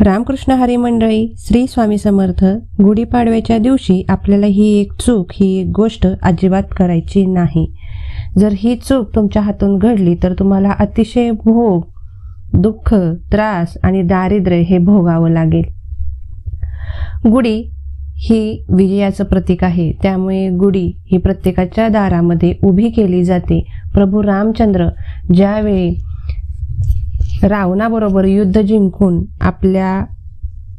रामकृष्ण हरिमंडळी श्री स्वामी समर्थ गुढीपाडव्याच्या दिवशी आपल्याला ही एक चूक ही एक गोष्ट अजिबात करायची नाही. जर ही चूक तुमच्या हातून घडली तर तुम्हाला अतिशय भोग दुःख त्रास आणि दारिद्र्य हे भोगावं लागेल. गुढी ही विजयाचं प्रतीक आहे. त्यामुळे गुढी ही प्रत्येकाच्या दारामध्ये उभी केली जाते. प्रभू रामचंद्र ज्यावेळी रावणाबरोबर युद्ध जिंकून आपल्या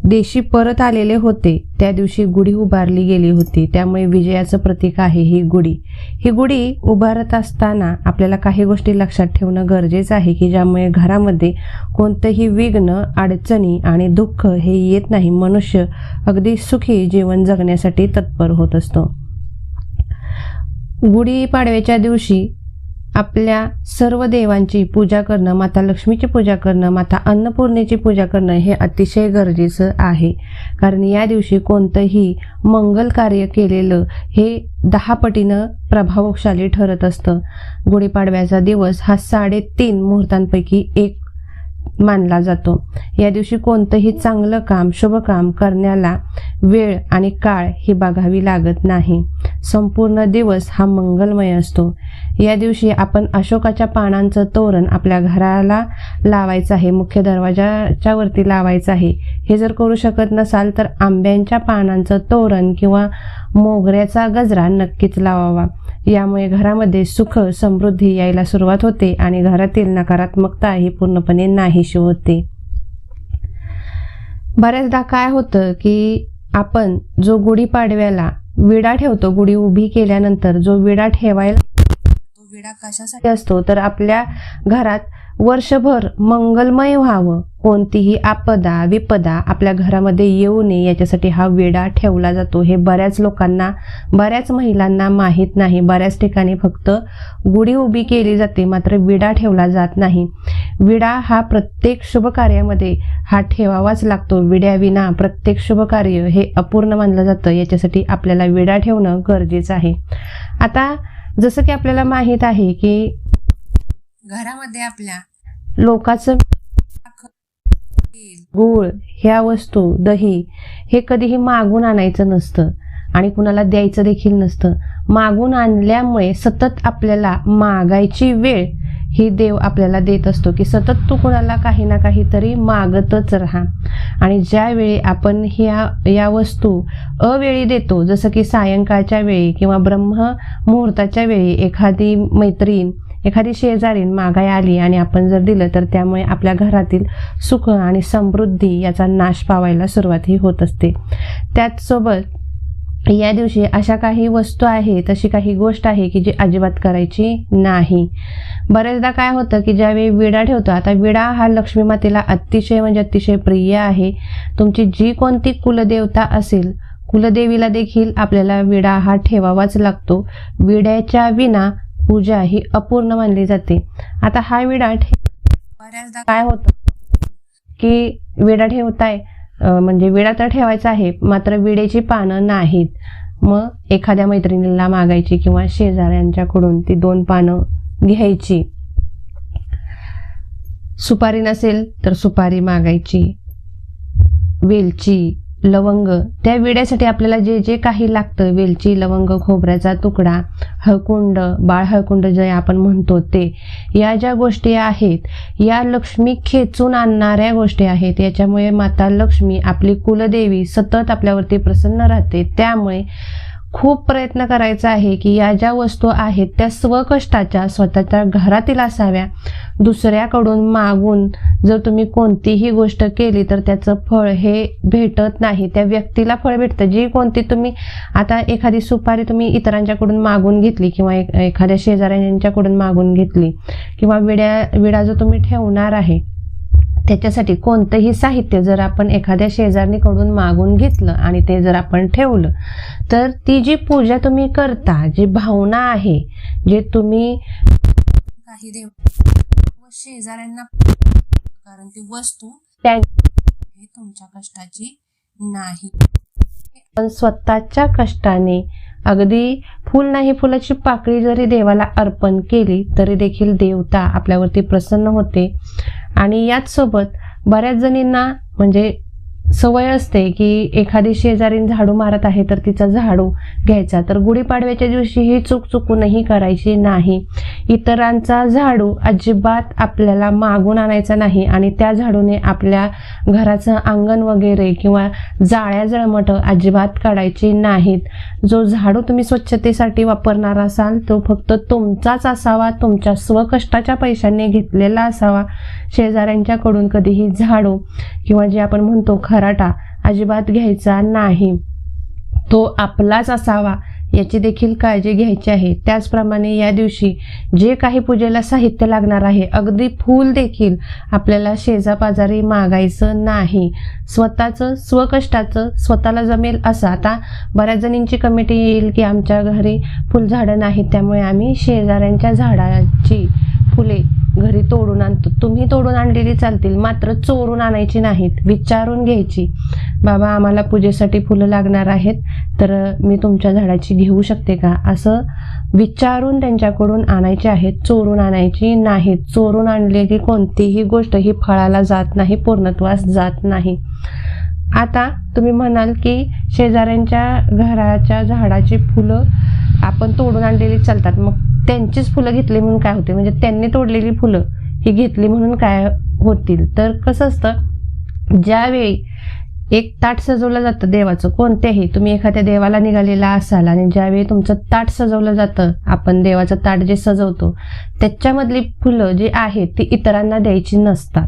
देशी परत आलेले होते. त्या दिवशी गुढी उभारली गेली होती. त्यामुळे विजयाचं प्रतीक आहे ही गुढी. ही गुढी उभारत असताना आपल्याला काही गोष्टी लक्षात ठेवणं गरजेचं आहे की ज्यामुळे घरामध्ये कोणतंही विघ्न अडचणी आणि दुःख हे येत नाही. मनुष्य अगदी सुखी जीवन जगण्यासाठी तत्पर होत असतो. गुढीपाडव्याच्या दिवशी आपल्या सर्व देवांची पूजा करणं माता लक्ष्मीची पूजा करणं माता अन्नपूर्णेची पूजा करणं हे अतिशय गरजेचं आहे. कारण या दिवशी कोणतंही मंगल कार्य केलेलं हे दहा पटीनं प्रभावशाली ठरत असतं. गुढीपाडव्याचा दिवस हा साडेतीन मुहूर्तांपैकी एक मानला जातो. या दिवशी कोणतंही चांगलं काम शुभ काम करण्याला वेळ आणि काळ ही बघावी लागत नाही. संपूर्ण दिवस हा मंगलमय असतो. या दिवशी आपण अशोकाच्या पानांचं तोरण आपल्या घराला लावायचं आहे मुख्य दरवाजाच्या वरती लावायचं आहे. हे जर करू शकत नसाल तर आंब्यांच्या पानांचं तोरण किंवा मोगऱ्याचा गजरा नक्कीच लावावा. यामुळे घरामध्ये सुख समृद्धी यायला सुरुवात होते आणि घरातील नकारात्मकता ही पूर्णपणे नाहीशी होते. बऱ्याचदा काय होतं की आपण जो गुढीपाडव्याला विडा ठेवतो गुढी उभी केल्यानंतर जो विडा ठेवायला तो विडा कशासाठी असतो तर आपल्या घरात वर्षभर मंगलमय व्हावं. कोणतीही आपदा विपदा आपल्या घरामध्ये येऊ नये. याच्यासाठी हा विडा ठेवला जातो. हे बऱ्याच लोकांना बऱ्याच महिलांना माहीत नाही. बऱ्याच ठिकाणी फक्त गुढी उभी केली जाते. मात्र विडा ठेवला जात नाही. विडा हा प्रत्येक शुभ कार्यामध्ये हा ठेवावाच लागतो. विड्याविना प्रत्येक शुभ कार्य हे अपूर्ण मानलं जातं. याच्यासाठी आपल्याला विडा ठेवणं गरजेचं आहे. आता जसं की आपल्याला माहीत आहे की घरामध्ये आपल्या लोकांचं गूळ ह्या वस्तू दही हे कधीही मागून आणायचं नसतं आणि कुणाला द्यायचं देखील नसतं. मागून आणल्यामुळे सतत आपल्याला मागायची वेळ ही देव आपल्याला देत असतो की सतत तू कुणाला काही ना काहीतरी मागतच राहा. आणि ज्यावेळी आपण ह्या या वस्तू अवेळी देतो जसं की सायंकाळच्या वेळी किंवा ब्रह्म मुहूर्ताच्या वेळी एखादी मैत्रीण एखादी शेजारीन मागाय आली आणि आपण जर दिलं तर त्यामुळे आपल्या घरातील सुख आणि समृद्धी याचा नाश पावायला सुरुवातही होत असते. त्याचसोबत या दिवशी अशा काही वस्तू आहे तशी काही गोष्ट आहे की जी अजिबात करायची नाही. बऱ्याचदा काय होतं की ज्यावेळी विडा ठेवतो आता विडा हा लक्ष्मी मातेला अतिशय म्हणजे अतिशय प्रिय आहे. तुमची जी कोणती कुलदेवता असेल कुलदेवीला देखील आपल्याला विडा हा ठेवावाच लागतो. विड्याच्या विना पूजा ही अपूर्ण मानली जाते. आता हा विडा बऱ्याचदा काय होतं? की विडा ठेवताय म्हणजे विडा तर ठेवायचा आहे मात्र विडेची पानं नाहीत. मग एखाद्या मैत्रिणीला मागायची किंवा शेजाऱ्यांच्याकडून ती दोन पानं घ्यायची. सुपारी नसेल तर सुपारी मागायची. वेलची. लवंग. त्या विड्यासाठी आपल्याला जे जे काही लागतं वेलची लवंग खोबऱ्याचा तुकडा हळकुंड बाळ हळकुंड जे आपण म्हणतो ते या ज्या गोष्टी आहेत या लक्ष्मी खेचून आणणाऱ्या गोष्टी आहेत याच्यामुळे माता लक्ष्मी आपली कुलदेवी सतत आपल्यावरती प्रसन्न राहते. त्यामुळे खूप प्रयत्न करायचा आहे की या ज्या वस्तू आहेत त्या स्वकष्टाच्या स्वतःच्या घरातील असाव्या. दुसऱ्याकडून मागून जर तुम्ही कोणतीही गोष्ट केली तर त्याचं फळ हे भेटत नाही. त्या व्यक्तीला फळ भेटतं. जी कोणती तुम्ही आता एखादी सुपारी तुम्ही इतरांच्याकडून मागून घेतली किंवा एखाद्या शेजाऱ्यांच्याकडून मागून घेतली किंवा विड्या विडा जो तुम्ही ठेवणार आहे त्याच्यासाठी कोणतंही साहित्य जर आपण एखाद्या शेजारणीकडून मागून घेतलं आणि ते जर आपण ठेवलं तर ती जी पूजा तुम्ही करता जी भावना आहे जे तुम्ही काही देव व शेजाऱ्यांना कारण ती वस्तू हे तुमच्या कष्टाची नाही. पण स्वतःच्या कष्टाने अगदी फुल नाही फुलाची पाकळी जरी देवाला अर्पण केली तरी देखील देवता आपल्यावरती प्रसन्न होते. आणि याचसोबत बऱ्याच जणींना म्हणजे सवय असते की एखादी शेजारीन झाडू मारत आहे तर तिचा झाडू घ्यायचा. तर गुढीपाडव्याच्या दिवशी ही चूक चुकूनही करायची नाही. इतरांचा झाडू अजिबात आपल्याला मागून आणायचा नाही आणि त्या झाडूने आपल्या घराचं अंगण वगैरे किंवा जाळ्या जळमट अजिबात काढायची नाहीत. जो झाडू तुम्ही स्वच्छतेसाठी वापरणार असाल तो फक्त तुमचाच असावा तुमच्या स्वकष्टाच्या पैशांनी घेतलेला असावा. शेजाऱ्यांच्याकडून कधीही झाडू किंवा जे आपण म्हणतो खराटा अजिबात घ्यायचा नाही. तो आपलाच असावा याची देखील काळजी घ्यायची आहे. त्याचप्रमाणे या दिवशी जे काही पूजेला साहित्य लागणार आहे अगदी फूल देखील आपल्याला शेजापाजारी मागायचं नाही. स्वतःचं स्वकष्टाचं स्वतःला जमेल असं. आता बऱ्याच जणींची कमिटी येईल की आमच्या घरी फुलझाडं नाहीत त्यामुळे आम्ही शेजाऱ्यांच्या झाडाची फुले घरी तोडून आणतो. तुम्ही तोडून आणलेली चालतील मात्र चोरून आणायची नाहीत विचारून घ्यायची. बाबा आम्हाला पूजेसाठी फुलं लागणार आहेत तर मी तुमच्या झाडाची घेऊ शकते का? असं विचारून त्यांच्याकडून आणायची आहेत चोरून आणायची नाहीत. चोरून आणले की कोणतीही गोष्ट ही फळाला जात नाही पूर्णत्वास जात नाही. आता तुम्ही म्हणाल की शेजाऱ्यांच्या घराच्या झाडाची फुलं आपण तोडून आणलेली चालतात. मग त्यांचीच फुलं घेतली म्हणून काय होते? म्हणजे त्यांनी तोडलेली फुलं ही घेतली म्हणून काय होतील? तर कसं असतं? ज्यावेळी एक ताट सजवलं जातं देवाचं कोणत्याही तुम्ही एखाद्या देवाला निघालेला असाल आणि ज्यावेळी तुमचं ताट सजवलं जातं आपण देवाचं ताट जे सजवतो त्याच्यामधली फुलं जी आहेत ती इतरांना द्यायची नसतात.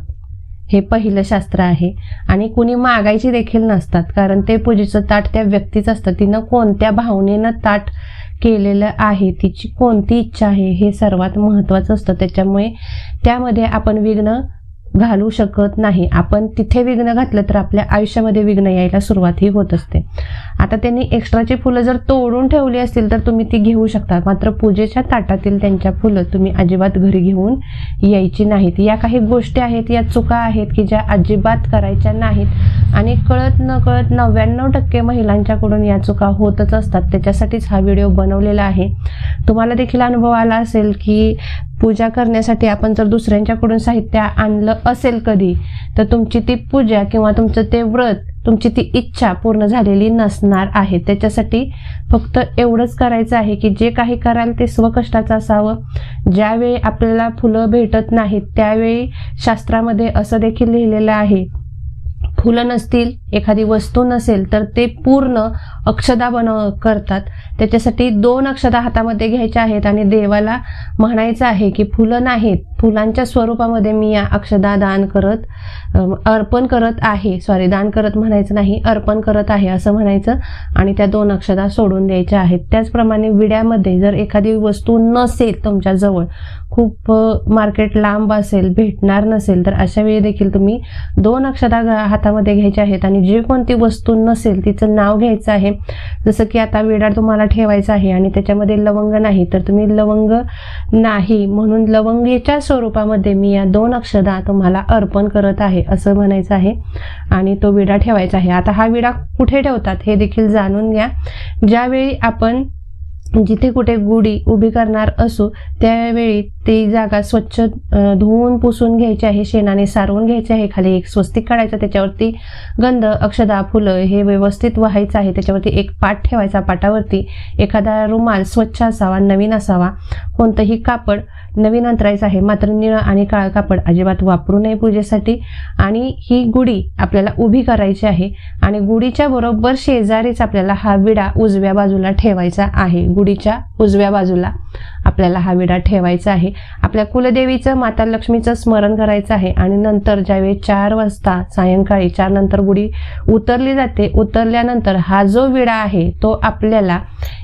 हे पहिलं शास्त्र आहे. आणि कुणी मागायची देखील नसतात कारण ते पूजेचं ताट त्या व्यक्तीच असतं. तिनं कोणत्या भावनेनं ताट केलेलं आहे. तिची कोणती इच्छा आहे हे सर्वात महत्त्वाचं असतं. त्याच्यामुळे त्यामध्ये आपण विघ्न घालू शकत नाही. आपण तिथे विघ्न घातलं तर आपल्या आयुष्यामध्ये विघ्न यायला सुरुवातही होत असते. आता त्यांनी एक्स्ट्राची फुलं जर तोडून ठेवली असतील तर तुम्ही ती घेऊ शकता. मात्र पूजेच्या ताटातील त्यांच्या फुलं तुम्ही अजिबात घरी घेऊन यायची नाहीत. या काही गोष्टी आहेत या चुका आहेत की ज्या अजिबात करायच्या नाहीत. आणि कळत न कळत नव्याण्णव टक्के महिलांच्याकडून या चुका होतच असतात. त्याच्यासाठीच हा व्हिडिओ बनवलेला आहे. तुम्हाला देखील अनुभव आला असेल की पूजा करण्यासाठी आपण जर दुसऱ्यांच्याकडून साहित्य आणलं असेल कधी तर तुमची ती पूजा किंवा तुमचं ते व्रत तुमची ती इच्छा पूर्ण झालेली नसणार आहे. त्याच्यासाठी फक्त एवढंच करायचं आहे की जे काही कराल ते स्वकष्टाचं असावं. ज्यावेळी आपल्याला फुलं भेटत नाहीत त्यावेळी शास्त्रामध्ये असं देखील लिहिलेलं आहे फुलं नसतील एखादी वस्तू नसेल तर ते पूर्ण अक्षदा बनव करतात. त्याच्यासाठी दोन अक्षदा हातामध्ये घ्यायच्या आहेत आणि देवाला म्हणायचं आहे की फुलं नाहीत. फुलांच्या स्वरूपामध्ये मी या अक्षदा दान करत अर्पण करत आहे. सॉरी दान करत म्हणायचं नाही अर्पण करत आहे असं म्हणायचं आणि त्या दोन अक्षदा सोडून द्यायच्या आहेत. त्याचप्रमाणे विड्यामध्ये जर एखादी वस्तू नसेल तुमच्याजवळ खूप मार्केट लांब असेल भेटणार नसेल तर अशा वेळी देखील तुम्ही दोन अक्षदा हातामध्ये घ्यायच्या आहेत आणि जी कोणती वस्तू नसेल तिचं नाव घ्यायचं आहे जसं की आता विडा तुम्हाला ठेवायचा आहे आणि त्याच्यामध्ये लवंग नाही तर तुम्ही लवंग नाही म्हणून लवंगेच्या स्वरूपामध्ये मी या दोन अक्षदा तुम्हाला अर्पण करत आहे असं म्हणायचं आहे. आणि तो विडा ठेवायचा आहे. आता हा विडा कुठे ठेवतात हे देखील जाणून घ्या. ज्यावेळी आपण जिथे कुठे गुढी उभी करणार असू त्यावेळी ती जागा स्वच्छ धुवून पुसून घ्यायची आहे शेणाने सारवून घ्यायची आहे खाली एक स्वस्तिक काढायचं त्याच्यावरती गंध अक्षदा फुलं हे व्यवस्थित व्हायचं आहे त्याच्यावरती एक पाट ठेवायचा पाटावरती एखादा रुमाल स्वच्छ असावा नवीन असावा कोणतंही कापड नवीन अंतरायचं आहे मात्र निळं आणि काळं कापड अजिबात वापरू नये पूजेसाठी. आणि ही गुढी आपल्याला उभी करायची आहे आणि गुढीच्या बरोबर शेजारीच आपल्याला हा विडा उजव्या बाजूला ठेवायचा आहे गुढीच्या उजव्या बाजूला. आपल्याला हा विडा ठेवायचा आहे. आपल्या कुलदेवीचं माता लक्ष्मीचं स्मरण करायचं आहे. आणि नंतर ज्यावेळी चार वाजता सायंकाळी चार नंतर गुढी उतरली जाते उतरल्यानंतर हा जो विडा आहे तो आपल्याला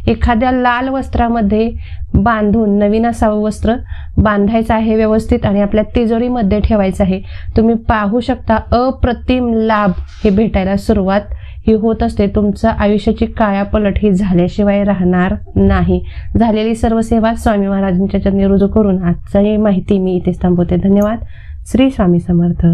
एखाद्या लाल वस्त्रामध्ये बांधून नवीन असावं वस्त्र बांधायचं आहे व्यवस्थित आणि आपल्या तिजोरीमध्ये ठेवायचं आहे. तुम्ही पाहू शकता अप्रतिम लाभ हे भेटायला सुरुवात ही होत असते. तुमचं आयुष्याची कायापलट ही झाल्याशिवाय राहणार नाही. झालेली सर्व सेवा स्वामी महाराजांच्या चरणी रुजू करून आजची माहिती मी इथेच थांबवते. धन्यवाद. श्री स्वामी समर्थ.